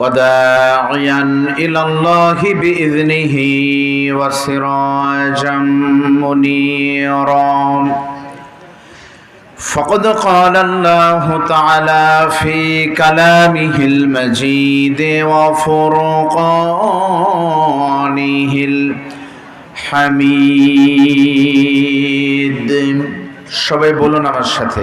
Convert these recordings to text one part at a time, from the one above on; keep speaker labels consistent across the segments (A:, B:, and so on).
A: وداعيا إلى الله بإذنه وسراجا منيرا فقد قال الله تعالى في كلامه المجيد وفرقانه الحميد সবাই বলুন আমার সাথে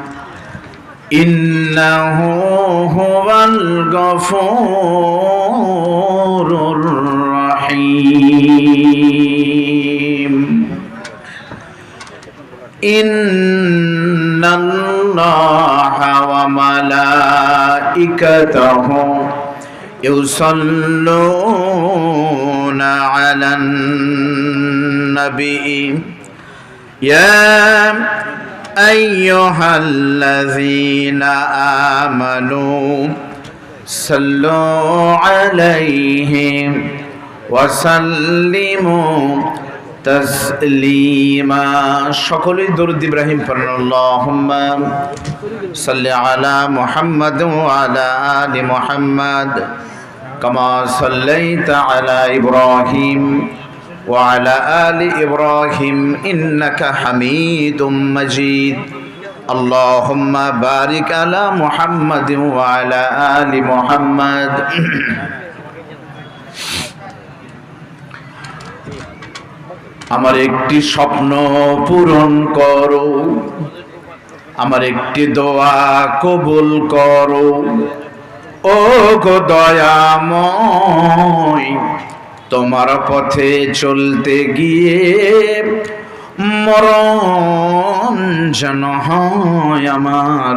A: إنه هو الغفور الرحيم. إن الله وملائكته يصلون على النبي. يا أيها الذين آمنوا صلوا عليه وسلموا تسليما সকলেই দরুদ ইব্রাহিম পড়েন আল্লাহুম্মা সাল্লি আলা মুহাম্মাদ ওয়া আলা আলি মুহাম্মাদ কামা সাল্লাইতা আলা ইব্রাহিম وعلى آل إبراهيم إنك حميد مجيد اللهم بارك على محمد وعلى آل محمد আমার একটি স্বপ্ন পূরণ করো আমার একটি দোয়া কবুল করো ও গো দয়াময় তোমার পথে চলতে গিয়ে মরণ যেন হয় আমার।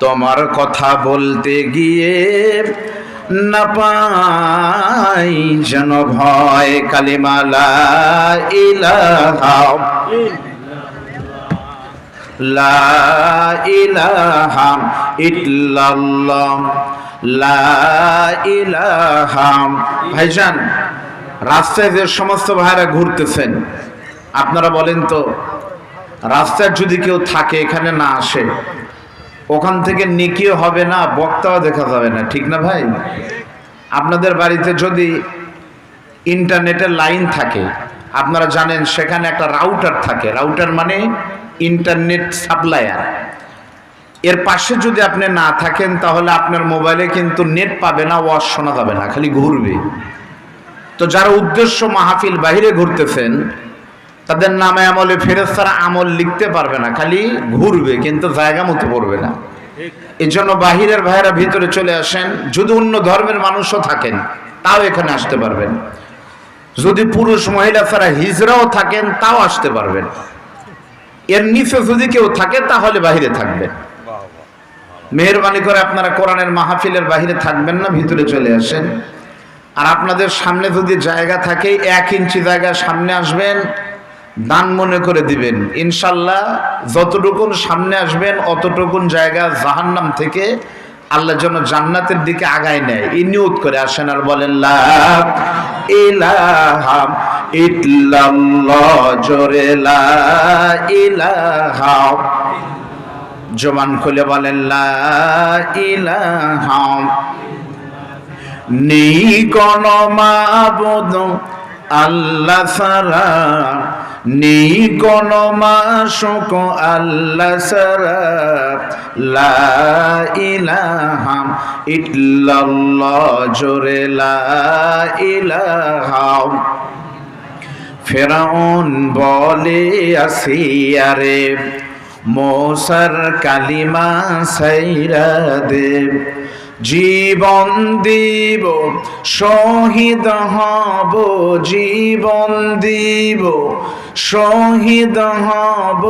A: তোমার কথা বলতে গিয়ে না পাই যেন ভয়। কালিমালা ইলাহা। লা ইলাহা লা ইলাহা। ভাইজান রাস্তায় যে সমস্ত ভাইরা ঘুরতেছেন, আপনারা বলেন তো, রাস্তায় যদি কেউ থাকে, এখানে না আসে, ওখান থেকে নেকিও হবে না, বক্তাও দেখা যাবে না, ঠিক না ভাই? আপনাদের বাড়িতে যদি ইন্টারনেটের লাইন থাকে, আপনারা জানেন সেখানে একটা রাউটার থাকে, রাউটার মানে ইন্টারনেট সাপ্লায়ার। এর পাশে যদি আপনি না থাকেন, তাহলে আপনার মোবাইলে কিন্তু নেট পাবে না ওয়াশ শোনা যাবে না, খালি ঘুরবে। তো যারা উদ্দেশ্য মাহফিল বাহিরে ঘুরতেছেন, তাদের নামে আমলে ফেরেস্তারা আমল লিখতে পারবে না, খালি ঘুরবে, কিন্তু জায়গা মতো পড়বে না। এই জন্য বাহিরের ভাইয়েরা ভিতরে চলে আসেন, যদি অন্য ধর্মের মানুষও থাকেন, তাও এখানে আসতে পারবেন। যদি পুরুষ মহিলা ছাড়া হিজরাও থাকেন, তাও আসতে পারবেন। এর নিচে যদি কেউ থাকে, তাহলে বাহিরে থাকবেন। মেহরবানি করে আপনারা কোরআনের মাহফিলের বাহিরে থাকবেন না, ভিতরে চলে আসেন। আর আপনাদের সামনে যদি জায়গা থাকে, এক ইঞ্চি জায়গা সামনে আসবেন, দান মনে করে দিবেন। ইনশাল্লাহ যতটুকুন সামনে আসবেন, অতটুকুন জায়গা জাহান্নাম থেকে আল্লাহ যেন জান্নাতের দিকে আগায় নেয়। এই নিয়ত করে আসেন আর বলেন জবান খুলে বলেন, লা নেই কোন মাবুদ আল্লাহ সারা নেই কোন মাসুক আল্লাহ সারা, লা ইলাহা ইল্লাল্লাহ জোরে লা ফেরাউন বলে আসিয়ারে মোসার কালিমা সাইরা দেব। জীবন দিব, শহীদ হব, জীবন দিব, শহীদ হব।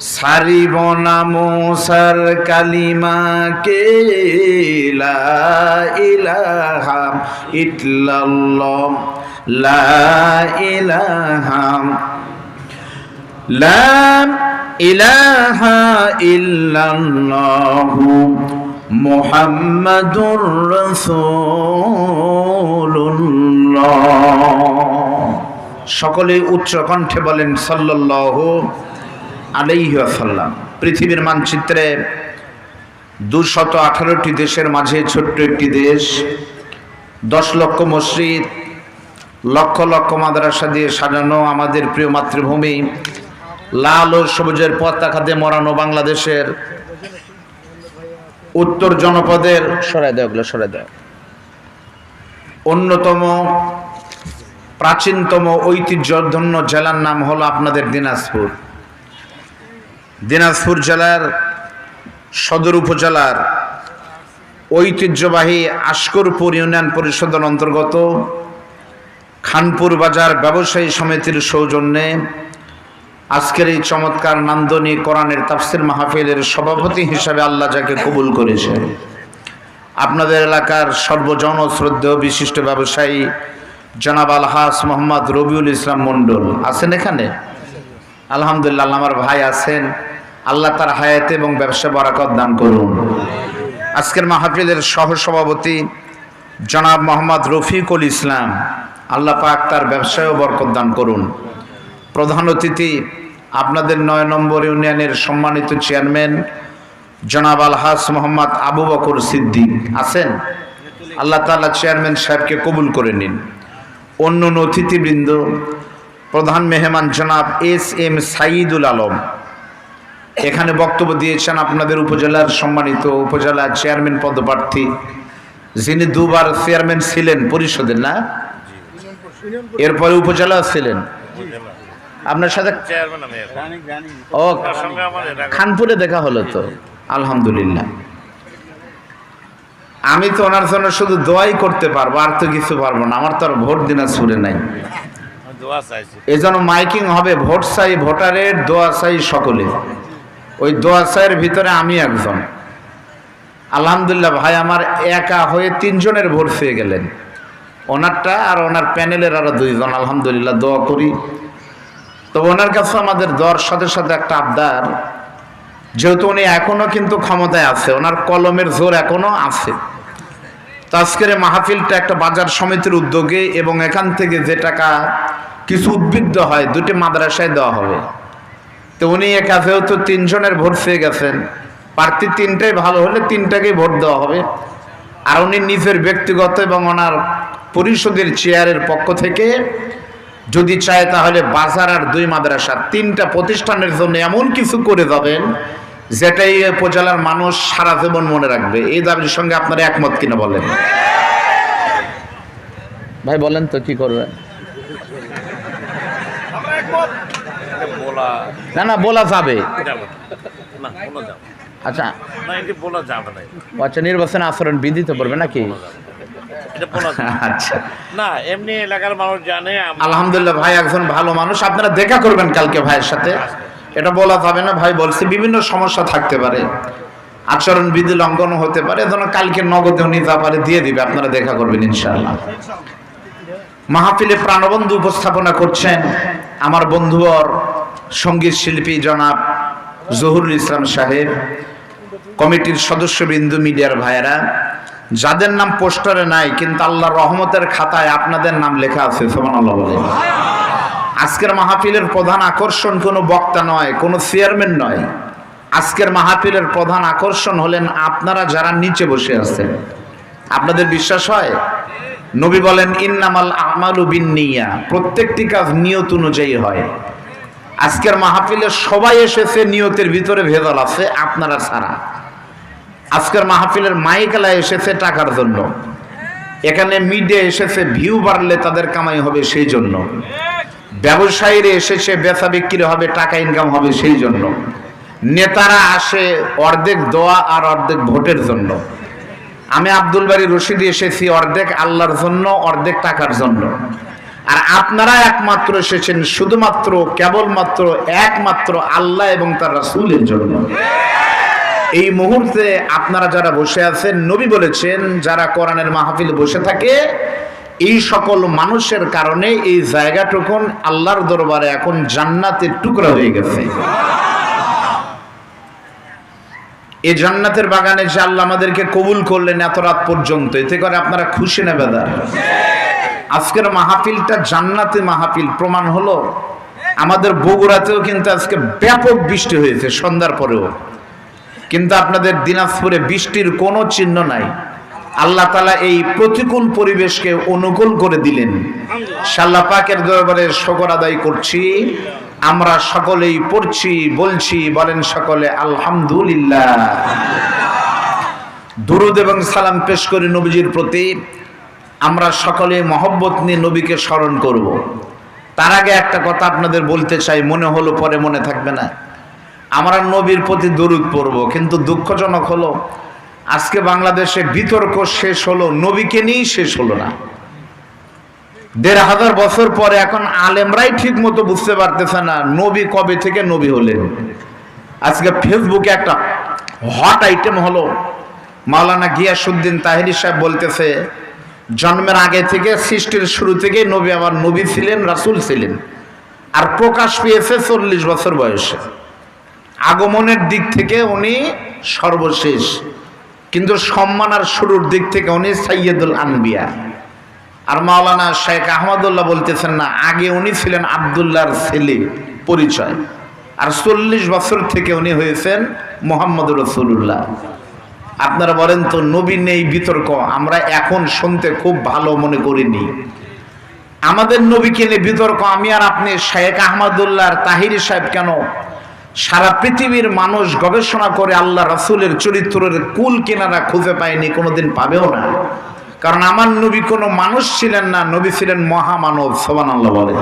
A: সারিব না মোসার কালিমাকে লা ইলাহা ইল্লাল্লাহ, লা ইলাহা। লা সকলে উচ্চ কণ্ঠে বলেন সাল্লাল্লাহু আলাইহি ওয়াসাল্লাম। পৃথিবীর মানচিত্রে দুশত আঠারোটি দেশের মাঝে ছোট্ট একটি দেশ, দশ লক্ষ মসজিদ, লক্ষ লক্ষ মাদ্রাসা দিয়ে সাজানো আমাদের প্রিয় মাতৃভূমি। লাল ও সবুজের পতাকা দিয়ে মরানো বাংলাদেশের উত্তর জনপদের সরাই ওগুলো সরাই দেওয়া অন্যতম প্রাচীনতম ঐতিহ্যধন্য জেলার নাম হলো আপনাদের দিনাজপুর। দিনাজপুর জেলার সদর উপজেলার ঐতিহ্যবাহী আশকরপুর ইউনিয়ন পরিষদের অন্তর্গত খানপুর বাজার ব্যবসায়ী সমিতির সৌজন্যে আজকের এই চমৎকার নান্দনী কোরআনের তাফসির মাহফিলের সভাপতি হিসাবে আল্লাহ যাকে কবুল করেছেন আপনাদের এলাকার সর্বজন শ্রদ্ধেয় বিশিষ্ট ব্যবসায়ী জনাব আলহাস মোহাম্মদ রবিউল ইসলাম মণ্ডল আছেন এখানে? আলহামদুলিল্লাহ আমার ভাই আছেন। আল্লাহ তার হায়াতে এবং ব্যবসা বরাকত দান করুন। আজকের মাহফিলের সহসভাপতি জনাব মোহাম্মদ রফিকুল ইসলাম, আল্লাহ পাক তার ব্যবসায়ও বরকত দান করুন। প্রধান অতিথি আপনাদের নয় নম্বর ইউনিয়নের সম্মানিত চেয়ারম্যান জনাব আলহাস মোহাম্মদ আবু বকর সিদ্দিক আছেন? আল্লাহ তাআলা চেয়ারম্যান সাহেবকে কবুল করে নিন। অন্য অতিথিবৃন্দ প্রধান মেহমান জনাব এস এম সাইদুল আলম এখানে বক্তব্য দিয়েছেন আপনাদের উপজেলার সম্মানিত উপজেলা চেয়ারম্যান পদপ্রার্থী যিনি দুবার চেয়ারম্যান ছিলেন পরিষদের না? এরপরে উপজেলা ছিলেন। আপনার সাথে
B: চেয়ারম্যান
A: ও খানপুরে দেখা হলো তো? আলহামদুলিল্লাহ। আমি তো ওনার জন্য শুধু দোয়াই করতে পারব আর তো কিছু পারব না। আমার তো আর ভোট নাই।
B: আমি দোয়া চাইছি।
A: এই জন্য মাইকিং হবে ভোট চাই ভোটারের দোয়া চাই সকলে। ওই দোয়া চাইয়ের ভিতরে আমি একজন। আলহামদুলিল্লাহ ভাই আমার একা হয়ে তিনজনের ভোট পেয়ে গেলেন। ওনারটা আর ওনার প্যানেলের আরও দুইজন। আলহামদুলিল্লাহ দোয়া করি। তো ওনার কাছে আমাদের দর সাথে সাথে একটা আবদার, যেহেতু উনি এখনও কিন্তু ক্ষমতায় আছে, ওনার কলমের জোর এখনও আছে। তো আজকের মাহফিলটা একটা বাজার সমিতির উদ্যোগে এবং এখান থেকে যে টাকা কিছু উদ্বৃদ্ধ হয়, দুটি মাদ্রাসায় দেওয়া হবে। তো উনি একা যেহেতু তিনজনের ভোট পেয়ে গেছেন। প্রার্থী তিনটাই ভালো হলে তিনটাকেই ভোট দেওয়া হবে। আর উনি নিজের ব্যক্তিগত এবং ওনার পরিষদের চেয়ারের পক্ষ থেকে যদি চায় তাহলে বাজার আর দুই মাদ্রাসা তিনটা প্রতিষ্ঠানের জন্য এমন কিছু করে যাবেন যেটাই উপজেলার মানুষ সারা জীবন মনে রাখবে। এই দাবির সঙ্গে আপনারা একমত কিনা বলেন? ভাই বলেন তো কি করবেন? না না বলা যাবে। আচ্ছা। আচ্ছা নির্বাচনে আচরণ বিধিত পড়বে নাকি?
B: এটা বলা
A: আচ্ছা।
B: না এমনি এলাকার মানুষ জানে
A: আলহামদুলিল্লাহ ভাই একজন ভালো মানুষ। আপনারা দেখা করবেন কালকে ভাইয়ের সাথে। এটা বলা যাবে না ভাই বলছে বিভিন্ন সমস্যা থাকতে পারে। আচরণ বিধি লঙ্ঘন হতে পারে এজন্য কালকে নগদে উনি যা পারে দিয়ে দিবে আপনারা দেখা করবেন ইনশাআল্লাহ। মাহফিলে প্রাণবন্ধু উপস্থাপনা করছেন আমার বন্ধুবর সংগীত শিল্পী জনাব জহুরুল ইসলাম সাহেব কমিটির সদস্যবৃন্দু মিডিয়ার ভাইয়েরা। যাদের নাম পোস্টারে নাই, কিন্তু আল্লাহর রহমতের খাতায় আপনাদের নাম লেখা আছে আল্লাহ আজকের মাহফিলের প্রধান আকর্ষণ কোনো বক্তা নয়, কোনো চেয়ারম্যান নয়। আজকের মাহফিলের প্রধান আকর্ষণ হলেন আপনারা যারা নিচে বসে আছেন। আপনাদের বিশ্বাস হয়? নবী বলেন, ইন্নামাল আমালু বিন্নিয়া। প্রত্যেকটি কাজ নিয়ত অনুযায়ী হয়। আজকের মাহফিলে সবাই এসেছে, নিয়তের ভিতরে ভেদল আছে, আপনারা ছাড়া। আজকের মাহফিলের মাইকেলা এসেছে টাকার জন্য। এখানে মিডে এসেছে ভিউ বাড়লে তাদের কামাই হবে সেই জন্য। ব্যবসায়ীরা এসেছে, বেচা বিক্রি হবে, টাকা ইনকাম হবে সেই জন্য। নেতারা আসে অর্ধেক দোয়া আর অর্ধেক ভোটের জন্য। আমি আব্দুল বাড়ি রশিদি এসেছি, অর্ধেক আল্লাহর জন্য, অর্ধেক টাকার জন্য। আর আপনারা একমাত্র এসেছেন, শুধুমাত্র, কেবলমাত্র, একমাত্র আল্লাহ এবং তার রাসূলের জন্য। এই মুহূর্তে আপনারা যারা বসে আছেন, নবী বলেছেন, যারা কোরআনের মাহফিল বসে থাকে, এই সকল মানুষের কারণে এই জায়গাটুকুন আল্লাহর দরবারে এখন জান্নাতের টুকরা হয়ে গেছে। এই জান্নাতের বাগানে যে আল্লাহ আমাদেরকে কবুল করলেন এত রাত পর্যন্ত, এতে করে আপনারা খুশি না বেদার? আজকের মাহফিলটা জান্নাতে মাহফিল, প্রমাণ হলো, আমাদের বগুড়াতেও কিন্তু আজকে ব্যাপক বৃষ্টি হয়েছে, সন্ধ্যার পরেও। কিন্তু আপনাদের দিনাজপুরে বৃষ্টির কোনো চিহ্ন নাই। আল্লাহ তালা এই প্রতিকূল পরিবেশকে অনুকূল করে দিলেন। সাল্লাহ পাকের দরবারে শকর আদায় করছি। আমরা সকলেই পড়ছি, বলছি, বলেন সকলে, আলহামদুলিল্লাহ। দুরুদ এবং সালাম পেশ করি নবীজির প্রতি। আমরা সকলে মহব্বত নিয়ে নবীকে স্মরণ করব। তার আগে একটা কথা আপনাদের বলতে চাই, মনে হলো পরে মনে থাকবে না। আমরা নবীর প্রতি দরুদ পড়ব, কিন্তু দুঃখজনক হলো, আজকে বাংলাদেশে বিতর্ক শেষ হলো, নবীকে নিয়েই শেষ হলো না। দেড় হাজার বছর পরে এখন আলেমরাই ঠিক মতো বুঝতে পারতেছে না, নবী কবে থেকে নবী হলেন। আজকে ফেসবুকে একটা হট আইটেম হলো, মাওলানা গিয়াসুদ্দিন তাহিরি সাহেব বলতেছে, জন্মের আগে থেকে, সৃষ্টির শুরু থেকে নবী আমার নবী ছিলেন, রাসুল ছিলেন। আর প্রকাশ পেয়েছে চল্লিশ বছর বয়সে। আগমনের দিক থেকে উনি সর্বশেষ। কিন্তু সম্মান আর শুরুর দিক থেকে উনি সাইয়দুল আনবিয়া। আর মাওলানা শেখ আহমদুল্লাহ বলতেছেন না, আগে উনি ছিলেন আবদুল্লাহর ছেলে, পরিচয়। আর চল্লিশ বছর থেকে উনি হয়েছেন মোহাম্মদ রসুল্লাহ আপনারা বলেন তো, নবী নেই, বিতর্ক, আমরা এখন শুনতে খুব ভালো মনে করিনি। আমাদের নবীকে নিয়ে বিতর্ক, আমি আর আপনি, শেখ আহমদুল্লাহ তাহিরি সাহেব কেন? সারা পৃথিবীর মানুষ গবেষণা করে আল্লাহ রাসূলের চরিত্রের কুল কেনারা খুঁজে পায়নি, কোনোদিন পাবেও না। কারণ আমার নবী কোনো মানুষ ছিলেন না, নবী ছিলেন মহামানব সোবান আল্লাহ বলেন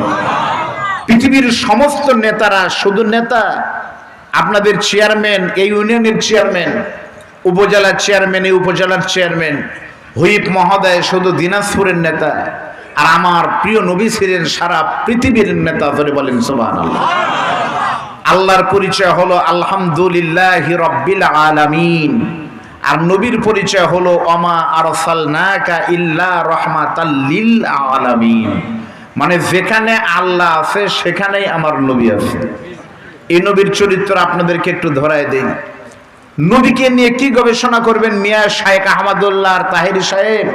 A: পৃথিবীর সমস্ত নেতারা শুধু নেতা, আপনাদের চেয়ারম্যান, এই ইউনিয়নের চেয়ারম্যান উপজেলার চেয়ারম্যান, এই উপজেলার চেয়ারম্যান, হুইপ মহোদয় শুধু দিনাজপুরের নেতা, আর আমার প্রিয় নবী ছিলেন সারা পৃথিবীর নেতা, ধরে বলেন সোবান আল্লাহ আল্লাহর পরিচয় হলো আলহামদুলিল্লাহ রব্বিল আলামিন। আর নবীর পরিচয় হলো অমা আরসালনাকা ইল্লা রহমাতাল্লিল আলামিন। মানে যেখানে আল্লাহ আছে, সেখানেই আমার নবী আছে। এই নবীর চরিত্র আপনাদেরকে একটু ধরায় দেই। নবীকে নিয়ে কি গবেষণা করবেন? মিয়া শায়েক আহমদুল্লাহ আর তাহিরি সাহেব।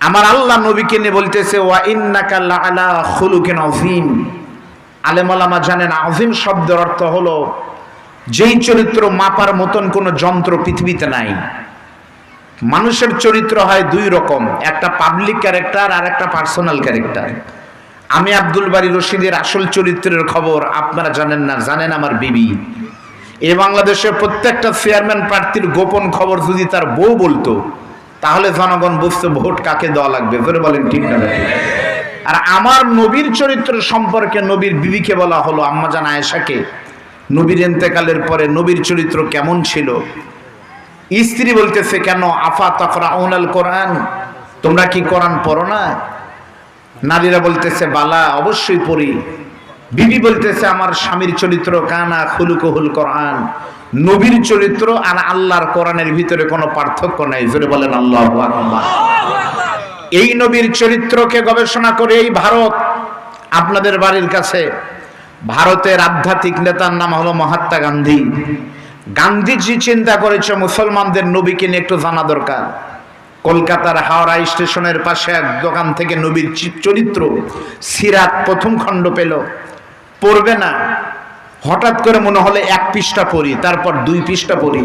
A: আমার আল্লাহ নবীকে নিয়ে বলতেছে, ওয়া ইন্নাকা লাআলা খুলুকিন আযীম। আলেমালামা জানেন আজিম শব্দের অর্থ হলো, যেই চরিত্র মাপার মতন কোনো যন্ত্র পৃথিবীতে নাই। মানুষের চরিত্র হয় দুই রকম, একটা পাবলিক ক্যারেক্টার আর একটা পার্সোনাল ক্যারেক্টার আমি আব্দুল বাড়ি রশিদের আসল চরিত্রের খবর আপনারা জানেন না, জানেন আমার বিবি। এ বাংলাদেশের প্রত্যেকটা চেয়ারম্যান প্রার্থীর গোপন খবর যদি তার বউ বলতো, তাহলে জনগণ বুঝতে ভোট কাকে দেওয়া লাগবে ধরে বলেন ঠিক না ঠিক আর আমার নবীর চরিত্র সম্পর্কে নবীর বিবিকে বলা হলো আম্মাজান আয়েশাকে, নবীর এন্তেকালের পরে নবীর চরিত্র কেমন ছিল? স্ত্রী বলতেছে, কেন? আফা তফরা ওনাল কোরআন তোমরা কি কোরআন পড়ো না? নারীরা বলতেছে, বালা, অবশ্যই পড়ি। বিবি বলতেছে, আমার স্বামীর চরিত্র কানা খুলুকহুল কোরআন, নবীর চরিত্র আর আল্লাহর কোরআনের ভিতরে কোনো পার্থক্য নাই। জোরে বলেন, আল্লাহ আকবার। এই নবীর চরিত্রকে গবেষণা করে এই ভারত আপনাদের বাড়ির কাছে। ভারতের আধ্যাত্মিক নেতার নাম হলো মহাত্মা গান্ধী। গান্ধীজি চিন্তা করেছে মুসলমানদের নবীকে নিয়ে একটু জানা দরকার। কলকাতার হাওড়া স্টেশনের পাশে এক দোকান থেকে নবীর চরিত্র সিরাত প্রথম খণ্ড পেল। পড়বে না। হঠাৎ করে মনে হলে এক পৃষ্ঠা পড়ি, তারপর দুই পৃষ্ঠা পড়ি।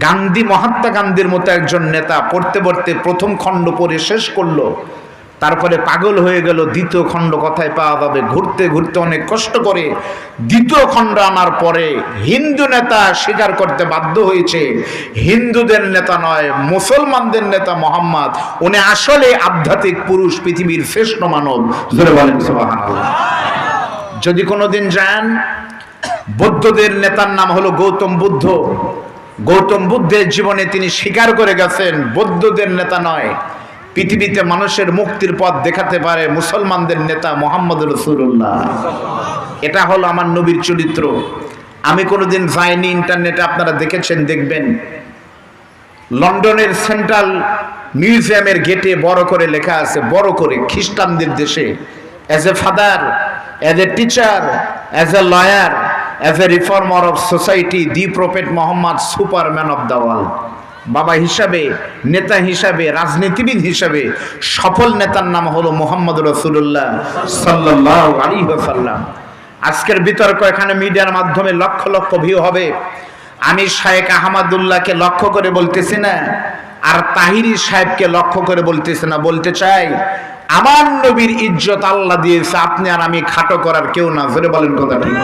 A: গান্ধী, মহাত্মা গান্ধীর মতো একজন নেতা পড়তে পড়তে প্রথম খণ্ড পড়ে শেষ করল। তারপরে পাগল হয়ে গেল, দ্বিতীয় খণ্ড কথায় পাওয়া যাবে। ঘুরতে ঘুরতে অনেক কষ্ট করে দ্বিতীয় খণ্ড আনার পরে হিন্দু নেতা স্বীকার করতে বাধ্য হয়েছে। হিন্দুদের নেতা নয়, মুসলমানদের নেতা মোহাম্মদ। উনি আসলে আধ্যাত্মিক পুরুষ, পৃথিবীর শ্রেষ্ঠ মানব। যদি কোনোদিন যান, বৌদ্ধদের নেতার নাম হলো গৌতম বুদ্ধ। গৌতম বুদ্ধের জীবনে তিনি স্বীকার করে গেছেন, বৌদ্ধদের নেতা নয়। পৃথিবীতে মানুষের মুক্তির পথ দেখাতে পারে মুসলমানদের নেতা মোহাম্মদ রসুল্লাহ এটা হলো আমার নবীর চরিত্র। আমি কোনোদিন যাইনি ইন্টারনেটে, আপনারা দেখেছেন, দেখবেন। লন্ডনের সেন্ট্রাল মিউজিয়ামের গেটে বড় করে লেখা আছে, বড় করে, খ্রিস্টানদের দেশে। As a father as a teacher as a lawyer as a reformer of society the prophet Muhammad superman of the world বাবা হিসাবে, নেতা হিসাবে, রাজনীতিবিদ হিসাবে, সফল নেতার নাম হলো মোহাম্মদ রসুল্লাহ সাল্লাহ সাল্লাম আজকের বিতর্ক এখানে মিডিয়ার মাধ্যমে লক্ষ লক্ষ ভিউ হবে। আমি শায়েক আহমদুল্লাহকে লক্ষ্য করে বলতেছি না, আর তাহিরি সাহেবকে লক্ষ্য করে বলতেছি না, বলতে চাই, আমার নবীর ইজ্জত আল্লাহ দিয়েছে, আপনি আর আমি খাটো করার কেউ না ধরে বলেন কথা ঠিক?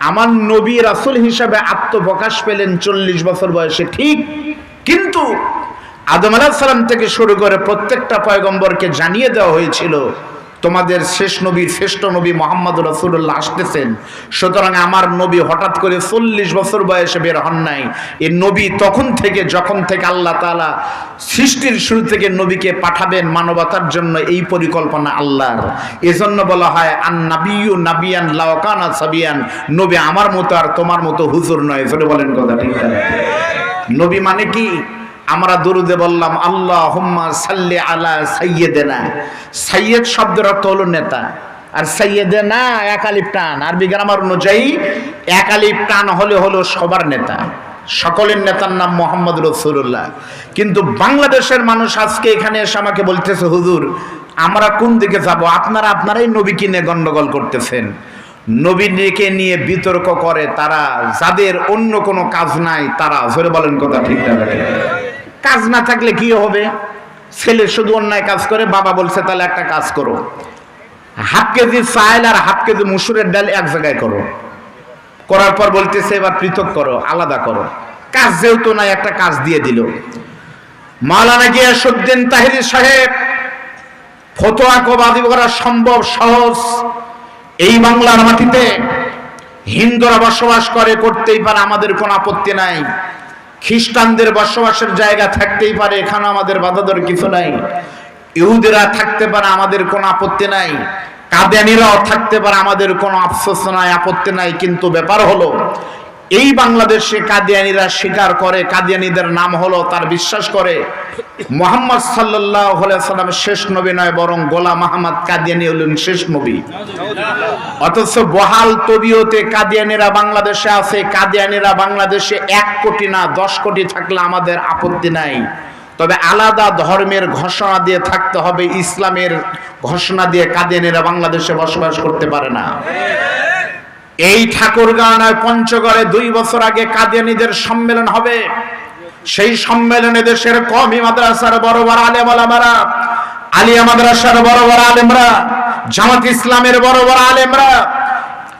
A: আমার নবী রাসুল হিসাবে আত্মপ্রকাশ পেলেন চল্লিশ বছর বয়সে, ঠিক। কিন্তু আদম আলাহ সালাম থেকে শুরু করে প্রত্যেকটা পয়গম্বরকে জানিয়ে দেওয়া হয়েছিল তোমাদের শেষ নবীর শ্রেষ্ঠ নবী মোহাম্মদ রসুল্লাহ আসতেছেন। সুতরাং আমার নবী হঠাৎ করে চল্লিশ বছর বয়সে বের হন নাই। এ নবী তখন থেকে, যখন থেকে আল্লাহ তালা সৃষ্টির শুরু থেকে নবীকে পাঠাবেন মানবতার জন্য এই পরিকল্পনা আল্লাহর। এজন্য বলা হয়, আন নাবিয়ু নাবিয়ান লাওকানা সাবিয়ান। নবী আমার মতো আর তোমার মতো হুজুর নয়। বলেন কথা ঠিক? নবী মানে কি? আমরা দরুদে বললাম আল্লাহ হুম্মা সাল্লি আলা সাইয়েদেনা সাইয়েদ শব্দের অর্থ হলো নেতা। আর সাইয়েদেনা একালিপ টান। আরবি গ্রামার অনুযায়ী একালিপ টান হলে হলো সবার নেতা। সকলের নেতার নাম মোহাম্মদ রসুল্লাহ কিন্তু বাংলাদেশের মানুষ আজকে এখানে এসে আমাকে বলতেছে, হুজুর, আমরা কোন দিকে যাব? আপনারা আপনারাই নবী কিনে গন্ডগোল করতেছেন। নবীকে নিয়ে বিতর্ক করে তারা। যাদের অন্য কোনো কাজ নাই, তারা। জোরে বলেন কথা ঠিক না? কাজ না থাকলে কি হবে? ছেলে শুধু অন্যায় কাজ করে, বাবা বলছে, তাহলে একটা কাজ করো। হাফ কেজি চাইল আর হাফ কেজি মুসুরের ডাল এক জায়গায় করো। করার পর বলতেছে, এবার পৃথক করো, আলাদা করো। কাজ যেহেতু নাই, একটা কাজ দিয়ে দিল। মাওলানা গিয়াসুদ্দিন তাহিরি সাহেব, ফতোয়া কবাদি করা সম্ভব সহজ। এই বাংলার মাটিতে হিন্দুরা বসবাস করে, করতেই পারে, আমাদের কোনো আপত্তি নাই। খ্রিস্টানদের বসবাসের জায়গা থাকতেই পারে, এখানে আমাদের বাধাদর কিছু নাই। ইহুদেরা থাকতে পারে, আমাদের কোনো আপত্তি নাই। কাদিয়ানিরাও থাকতে পারে, আমাদের কোনো আফসোস নাই, আপত্তি নাই। কিন্তু ব্যাপার হলো এই বাংলাদেশে কাদিয়ানিরা স্বীকার করে, কাদিয়ানিদের নাম হলো, তার বিশ্বাস করে। মোহাম্মদ সাল্লামের শেষ নবী নয়, বরং গোলাম মাহমদ কাদিয়ানি হলেন শেষ নবী। অথচ বহাল তবিয়তে কাদিয়ানিরা বাংলাদেশে আছে, কাদিয়ানিরা বাংলাদেশে এক কোটি না দশ কোটি থাকলে আমাদের আপত্তি নাই। তবে আলাদা ধর্মের ঘোষণা দিয়ে থাকতে হবে, ইসলামের ঘোষণা দিয়ে কাদিয়ানিরা বাংলাদেশে বসবাস করতে পারে না। এই ঠাকুরগাঁওয় পঞ্চগড়ে দুই বছর আগে কাদিয়ানিদের সম্মেলন হবে। সেই সম্মেলনে দেশের কমি মাদ্রাসার বড় বড় আলেম আলামারা আলিয়া মাদ্রাসার বড় বড় আলেমরা, জামাত ইসলামের বড় বড় আলেমরা,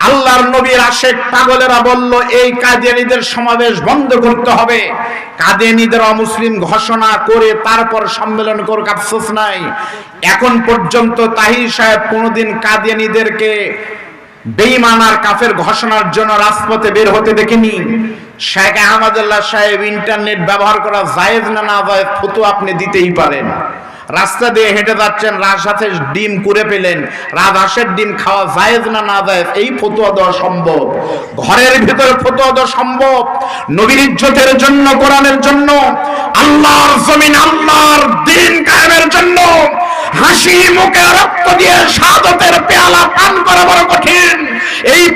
A: আল্লাহর নবীর আশেক পাগলেরা বলল, এই কাদিয়ানিদের সমাবেশ বন্ধ করতে হবে। কাদিয়ানিদের অমুসলিম ঘোষণা করে তারপর সম্মেলন করুক, আফসোস নাই। এখন পর্যন্ত তাহির সাহেব কোনোদিন কাদিয়ানিদেরকে বেইমানার কাফের ঘোষণার জন্য রাজপথে বের হতে দেখিনি। শেখ আহমদুল্লাহ সাহেব ইন্টারনেট ব্যবহার করা জায়েজ না না জায়েজ ফটো আপনি দিতেই পারেন। রাস্তা দিয়ে হেঁটে যাচ্ছেন, রাজহাঁসের ডিম করে পেলেন, রাজহাঁসের ডিম খাওয়া জায়েজ না না জায়েজ, এই ফতুয়া দেওয়া সম্ভব। ঘরের ভিতরে ফতুয়া দেওয়া সম্ভব। নবীর ইজ্জতের জন্য, কোরআনের জন্য, আল্লাহর জমিন, আল্লাহর দিন কায়েমের জন্য, হাসি, মুখে রক্ত দিয়ে সাদতের পেয়ালা পান করা বড়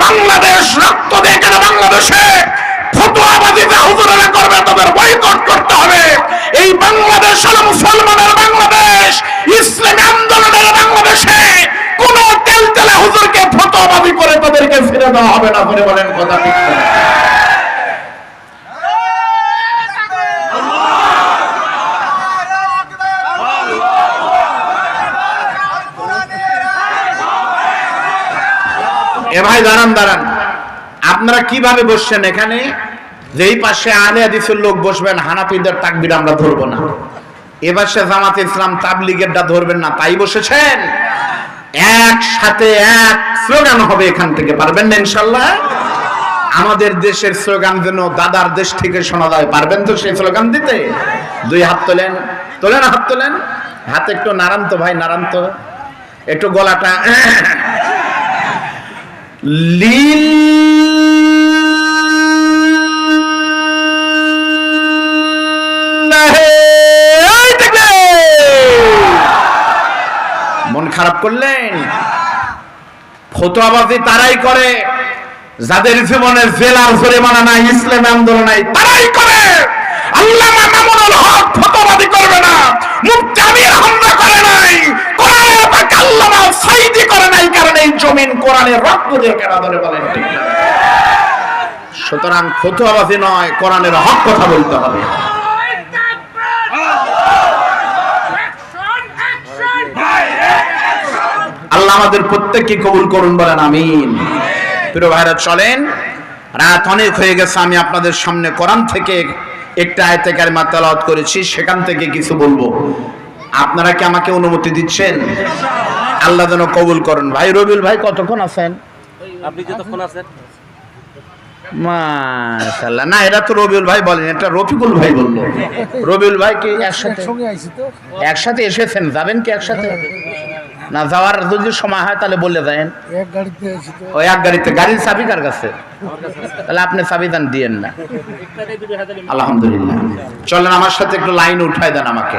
A: বাংলাদেশ রক্ত দিয়ে কেন বাংলাদেশে ফটোয়াবাজিতে করবে, তাদের বয়কট করতে হবে। এই বাংলাদেশ হল মুসলমানের বাংলাদেশ, ইসলাম আন্দোলনের বাংলাদেশে কোন তেল তেলে হুজুরকে ফটোয়াবাজি করে তাদেরকে ফিরে দেওয়া হবে না করে বলে ভাই, দাঁড়ান দাঁড়ান। আপনারা কীভাবে বসছেন এখানে? যেই পাশে আলে হাদিসের লোক বসবেন হানাফিদের তাকবির আমরা ধরবো না। এ পাশে জামাত ইসলাম তাবলিগেরটা ধরবেন না, তাই বসেছেন? একসাথে এক স্লোগান হবে এখান থেকে, পারবেন না ইনশাল্লাহ? আমাদের দেশের স্লোগান যেন দাদার দেশ থেকে শোনা যায়, পারবেন তো সেই স্লোগান দিতে? দুই হাত তোলেন। তোলেন, হাত তোলেন? হাত একটু নারান তো ভাই নারান তো। একটু গলাটা মন খারাপ করলেন? ফতোয়াবাজি তারাই করে। যাদের জীবনে জেলার জরিমানা নাই ইসলাম আন্দোলন নাই, তারাই করে। আল্লামা মামুনুল হক ফতোয়াবাজি করবে না, মুফতি আমির হামলা করে নাই। আল্লামা সাইদি করে নাই কারণ এই জমিন কোরআনের কেনা ধরে বলেন? সুতরাং ফতোয়াবাজি নয়, কোরআনের হক কথা বলতে হবে। আল্লাহ আমাদের প্রত্যেককে কবুল করুন বলেন, আমিন। প্রিয় ভাইরা, চলেন। রাত অনেক হয়ে গেছে, আমি আপনাদের সামনে কোরআন থেকে একটা আয়তে কারিমা করেছি, সেখান থেকে কিছু বলব। আপনারা কি আমাকে অনুমতি দিচ্ছেন? আল্লাহ যেন কবুল করেন। ভাই রবিল ভাই কতক্ষণ আছেন?
B: আপনি যতক্ষণ আছেন।
A: মাশাআল্লাহ। না এটা তো রবিউল ভাই বলেন এটা রফিকুল ভাই বলল। রবিউল ভাই কি একসাথে?
C: একসঙ্গে আইছি তো।
A: একসাথে এসেছেন যাবেন কি একসাথে? না যাওয়ার যদি সময় হয় তাহলে বলে দেন।
C: এক গাড়িতে আইছি তো।
A: ওই এক গাড়িতে। গাড়ির চাবি কার কাছে। তাহলে আপনি চাবি দান দিয়েন না। আলহামদুলিল্লাহ। চলেন আমার সাথে একটু লাইন উঠাই দেন আমাকে।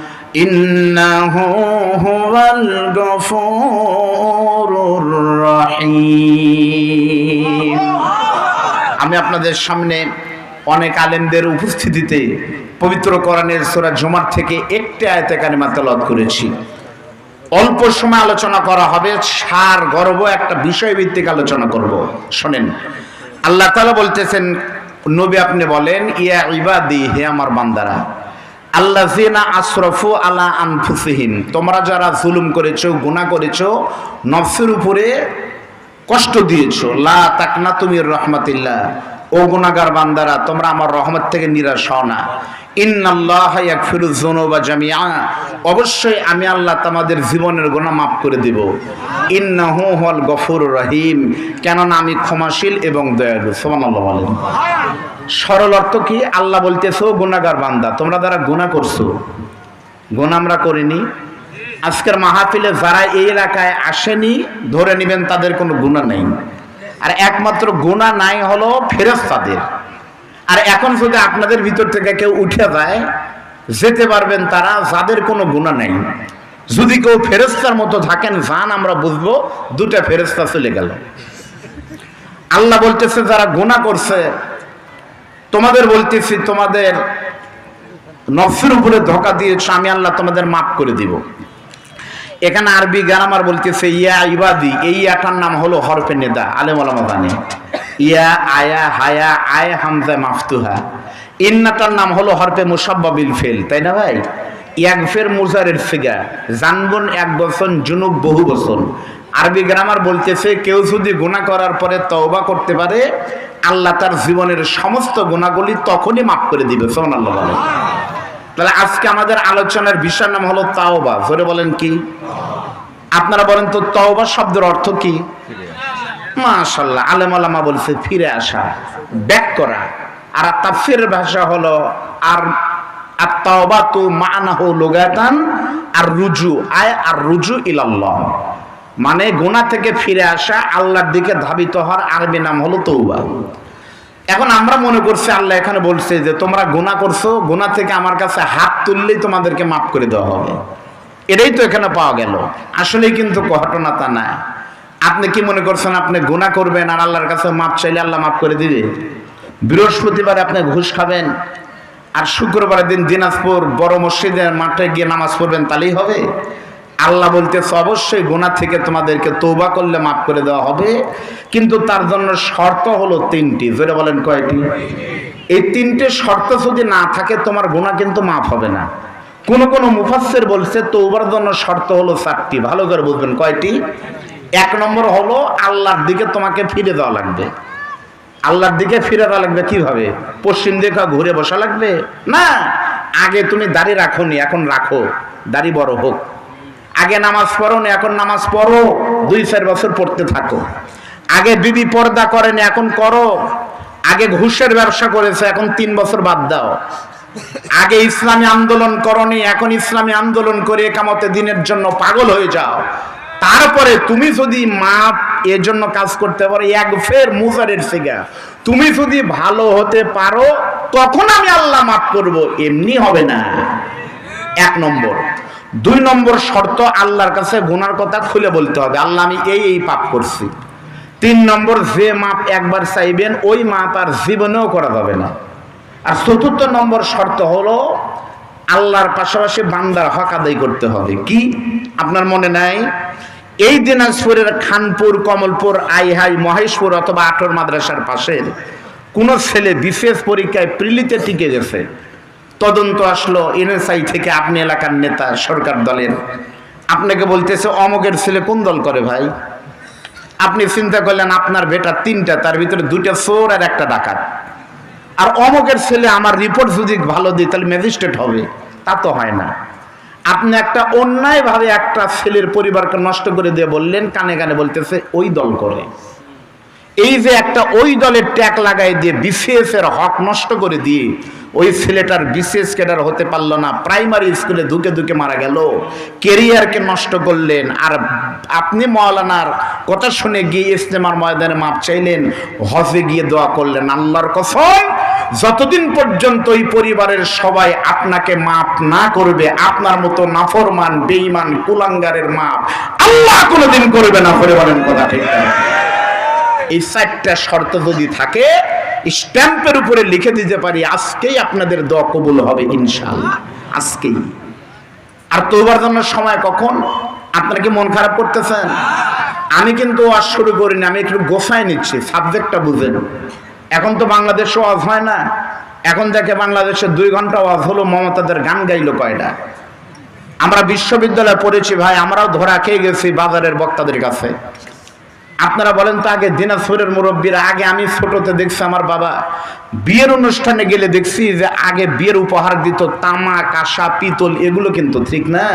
A: إنه هو الغفور الرحيم আমি আপনাদের সামনে অনেক আলেমদের উপস্থিতিতে পবিত্র কোরআনের সূরা জুমার থেকে একটি আয়াতে কারিমা তেলাওয়াত করেছি অল্প সময় আলোচনা করা হবে সার গর্ব একটা বিষয় ভিত্তিক আলোচনা করব শোনেন আল্লাহ তাআলা বলতেছেন নবী আপনি বলেন ইয়া ইবাদি হে আমার বান্দারা আল্লাহ আশরফু আলা আনফুসিহিম। তোমরা যারা জুলুম করেছ, গুনাহ করেছ, নফসের উপরে কষ্ট দিয়েছ। লা তাকনা তুমি রহমাতিল্লাহ। ও গুনাগার বান্দারা, তোমরা আমার রহমত থেকে নিরাশ হও না। জামিআ। অবশ্যই আমি আল্লাহ তোমাদের জীবনের গুনাহ মাফ করে দেব। ইন্নাহু হুয়াল গফুরুর রহিম। কেননা আমি ক্ষমাশীল এবং দয়ালু। সুবহানাল্লাহ বলেন। সরল অর্থ কি? আল্লাহ বলতেছো গুনাগার বান্দা, তোমরা যারা গুনাহ করছ, গুনাহ আমরা করিনি। আজকের মাহফিলে যারা এই এলাকায় আসেনি, ধরে নেবেন তাদের কোনো গুণা নেই। আর একমাত্র গুণা নাই হলো ফেরেস্তাদের আর এখন যদি আপনাদের ভিতর থেকে কেউ উঠে যায়, যেতে পারবেন তারা, যাদের কোনো গুণা নেই। যদি কেউ ফেরেস্তার মতো থাকেন, যান, আমরা বুঝব, দুটা ফেরেস্তা চলে গেল। আল্লাহ বলতেছে, যারা গুণা করছে তোমাদের বলতেছি, তোমাদের নফসের উপরে ধোকা দিয়েছ, আমি আল্লাহ তোমাদের মাফ করে দিব। এখানে আরবি গ্রামার বলতেছে, ইয়া ইবাদি, এই ইয়াটার নাম হলো হরফে নেদা, আলেম ওলামা ইয়া, আয়া, হায়া, আয়, হামজা, মাফতুহা। ইন্নাটার নাম হলো হরফে মুসাব্বাবিল ফেল, তাই না ভাই? একফের মুজারের ফিগা, জানবন এক বছর জুনুব বহু বছর আরবি গ্রামার বলতেছে, কেউ যদি গুনাহ করার পরে তওবা করতে পারে আল্লাহ তার জীবনের সমস্ত গুণাগুলি তখনই মাফ করে দিবে সোমান আল্লাহ তাহলে আজকে আমাদের আলোচনার বিষয়ের নাম হলো তাওবা। জোরে বলেন কি? আপনারা বলেন তো তওবা শব্দের অর্থ কি? মাশাল্লাহ আলেম আলামা বলছে ফিরে আসা, ব্যাক করা। আর তাফসিরের ভাষা হলো আর আত্মাওবাতু মানাহু লুগাতান আর রুজু, আয় আর রুজু ইলাল্লাহ। মানে গোনা থেকে ফিরে আসা আল্লাহর দিকে ধাবিত হওয়ার আরবি নাম হলো তৌবা এখন আমরা মনে করছি আল্লাহ এখানে বলছে যে তোমরা গোনা করছ গোনা থেকে আমার কাছে হাত তুললেই তোমাদেরকে মাফ করে দেওয়া হবে। এটাই তো এখানে পাওয়া গেল। আসলেই কিন্তু ঘটনা তা না। আপনি কি মনে করছেন আপনি গোনা করবেন আর আল্লাহর কাছে মাপ চাইলে আল্লাহ মাফ করে দিবে? বৃহস্পতিবার আপনি ঘুষ খাবেন আর শুক্রবারের দিন দিনাজপুর বড় মসজিদের মাঠে গিয়ে নামাজ পড়বেন, তাহলেই হবে। আল্লাহ বলতেছে, অবশ্যই গোনা থেকে তোমাদেরকে তৌবা করলে মাফ করে দেওয়া হবে। কিন্তু তার জন্য শর্ত হলো তিনটি। যেটা বলেন কয়টি? এই তিনটে শর্ত যদি না থাকে, তোমার গোনা কিন্তু মাফ হবে না। কোন কোন মুফাসসির বলছে তৌবার জন্য শর্ত হলো চারটি। ভালো করে বুঝবেন কয়টি? এক নম্বর হলো, আল্লাহর দিকে তোমাকে ফিরে দেওয়া লাগবে। আল্লাহর দিকে ফিরে দেওয়া লাগবে কীভাবে? পশ্চিম দিকে ঘুরে বসা লাগবে? না! আগে তুমি দাড়ি রাখোনি, এখন রাখো। দাড়ি বড় হোক। আগে নামাজ পড়ো না, এখন নামাজ পড়ো, দুই চার বছর পড়তে থাকো। আগে বিবি পর্দা করেনি, এখন করো। আগে ঘুষের ব্যবসা করেছে, এখন তিন বছর বাদ দাও। আগে ইসলামী আন্দোলন করনি এখন ইসলামী আন্দোলন করে একামতে দিনের জন্য পাগল হয়ে যাও। তারপরে তুমি যদি মা এর জন্য কাজ করতে পারো, এক ফের মুজারের সিগা। তুমি যদি ভালো হতে পারো, তখন আমি আল্লাহ মাফ করব, এমনি হবে না। এক নম্বর। দুই নম্বর শর্ত, আল্লাহর কাছে গুনার কথা খুলে বলতে হবে। আল্লাহ, আমি এই এই পাপ করছি। তিন নম্বর, যে মাপ একবার চাইবেন, ওই মাপ আর জীবনেও করা যাবে না। আর চতুর্থ নম্বর শর্ত হলো, আল্লাহর পাশাপাশি বান্দার হক আদায় করতে হবে। কি? আপনার মনে নাই? এই দিনাজপুরের খানপুর, কমলপুর, আইহাই, মহেশপুর অথবা আটর মাদ্রাসার পাশের কোন ছেলে বিশেষ পরীক্ষায় প্রিলিতে টিকে গেছে। তদন্ত আসলো এনএসআই থেকে আপনি এলাকার নেতা, সরকার দলের। আপনাকে বলতেছে, অমকের ছেলে কোন দল করে ভাই? আপনি চিন্তা করলেন আপনার বেটা তিনটা, তার ভিতরে দুইটা চোর আর একটা ডাকাত। আর অমকের ছেলে আমার রিপোর্ট যদি ভালো দিই তাহলে ম্যাজিস্ট্রেট হবে। তা তো হয় না। আপনি একটা অন্যায়ভাবে একটা ছেলের পরিবারকে নষ্ট করে দিয়ে বললেন, কানে কানে বলতেছে, ওই দল করে। এই যে একটা ওই দলের ট্যাগ লাগাই দিয়ে বিসিএস এর হক নষ্ট করে দিয়ে ওই ছেলেটার বিসিএস ক্যাডার হতে পারল না, প্রাইমারি স্কুলে ধুকে ধুকে মারা গেল। কেরিয়ারকে নষ্ট করলেন। আর আপনি মৌলানার কথা শুনে গিয়ে ইস্তেমার ময়দানে মাপ চাইলেন হজে গিয়ে দোয়া করলেন। আল্লাহর কসম, যতদিন পর্যন্ত ওই পরিবারের সবাই আপনাকে মাপ না করবে, আপনার মতো নাফরমান, বেঈমান, কুলাঙ্গারের মাপ আল্লাহ কোনোদিন করবে না, পরিবারের কথা ঠিক এই চারটা শর্ত যদি থাকে, স্ট্যাম্পের উপরে লিখে দিতে পারি, আজকেই আপনাদের দোয়া কবুল হবে ইনশাআল্লাহ। আজকেই। আর তোবার জন্য সময় কখন? আপনারা কি মন খারাপ করতেছেন? আমি কিন্তু ওয়াজ শুরু করিনি, আমি একটু গোসাই নিচ্ছি, সাবজেক্টটা বুঝেন। এখন তো বাংলাদেশে ওয়াজ হয় না। এখন দেখে বাংলাদেশে দুই ঘণ্টা ওয়াজ হলো, মমতাদের গান গাইলো কয়টা? আমরা বিশ্ববিদ্যালয়ে পড়েছি ভাই, আমরাও ধরা খেয়ে গেছি বাজারের বক্তাদের কাছে। আপনারা বলেন তো আগে দিনাজপুরের মুরব্বীরা, আগে আমি ছোটতে দেখছি আমার বাবা। বিয়ের অনুষ্ঠানে গেলে দেখছি যে আগে বিয়ের উপহার দিত তামা, কাঁসা, পিতল, এগুলো কিন্তু ঠিক না।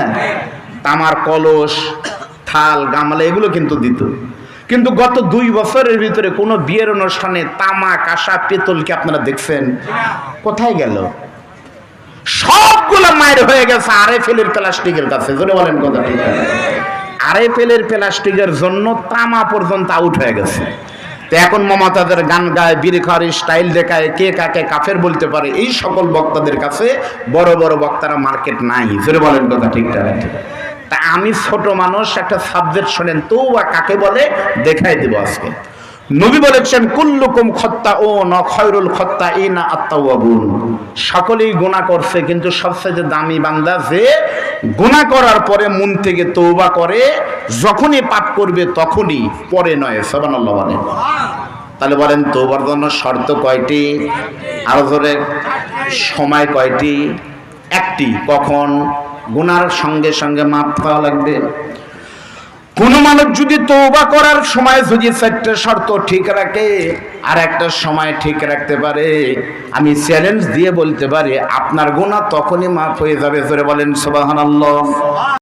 A: তামার কলস, থাল, গামলা, এগুলো কিন্তু দিত। কিন্তু গত দুই বছরের ভিতরে কোনো বিয়ের অনুষ্ঠানে তামা, কাঁসা পিতলকে আপনারা দেখছেন? কোথায় গেল? সবগুলো মায়ের হয়ে গেছে আরে ফেলের প্লাস্টিকের কাছে বলেন কথা। ঠিক আরএফএলের প্লাস্টিকের জন্য তামা পর্যন্ত আউট হয়ে গেছে। তো এখন মমতাদের গান গায়, বীর খাওয়ার স্টাইল দেখায়, কে কাকে কাফের বলতে পারে, এই সকল বক্তাদের কাছে বড় বড় বক্তারা মার্কেট নাই। জোরে বলেন কথা ঠিক ঠিকঠাক তা আমি ছোট মানুষ, একটা সাবজেক্ট শোনেন তো বা কাকে বলে? দেখাই দেবো আজকে। নবী বলেছেন, কুল্লুকুম খত্তা ও ন খয়রুল খত্তা ই না আত্মাউয়াবুন সকলেই গুনাহ করছে, কিন্তু সবচেয়ে দামি বান্দা, যে গুনাহ করার পরে মন থেকে তৌবা করে, যখনই পাপ করবে তখনই পরে নয়। সুবহানাল্লাহ বলেন। তাহলে বলেন তৌবার জন্য শর্ত কয়টি? আরও ধরে সময় কয়টি? একটি, কখন? গুনার সঙ্গে সঙ্গে মাপ পাওয়া লাগবে। কোন মানুষ যদি তৌবা করার সময় যদি চারটে শর্ত ঠিক রাখে, আর একটা সময় ঠিক রাখতে পারে, আমি চ্যালেঞ্জ দিয়ে বলতে পারি, আপনার গোনা তখনই মাফ হয়ে যাবে। জোরে বলেন, সুবহানাল্লাহ।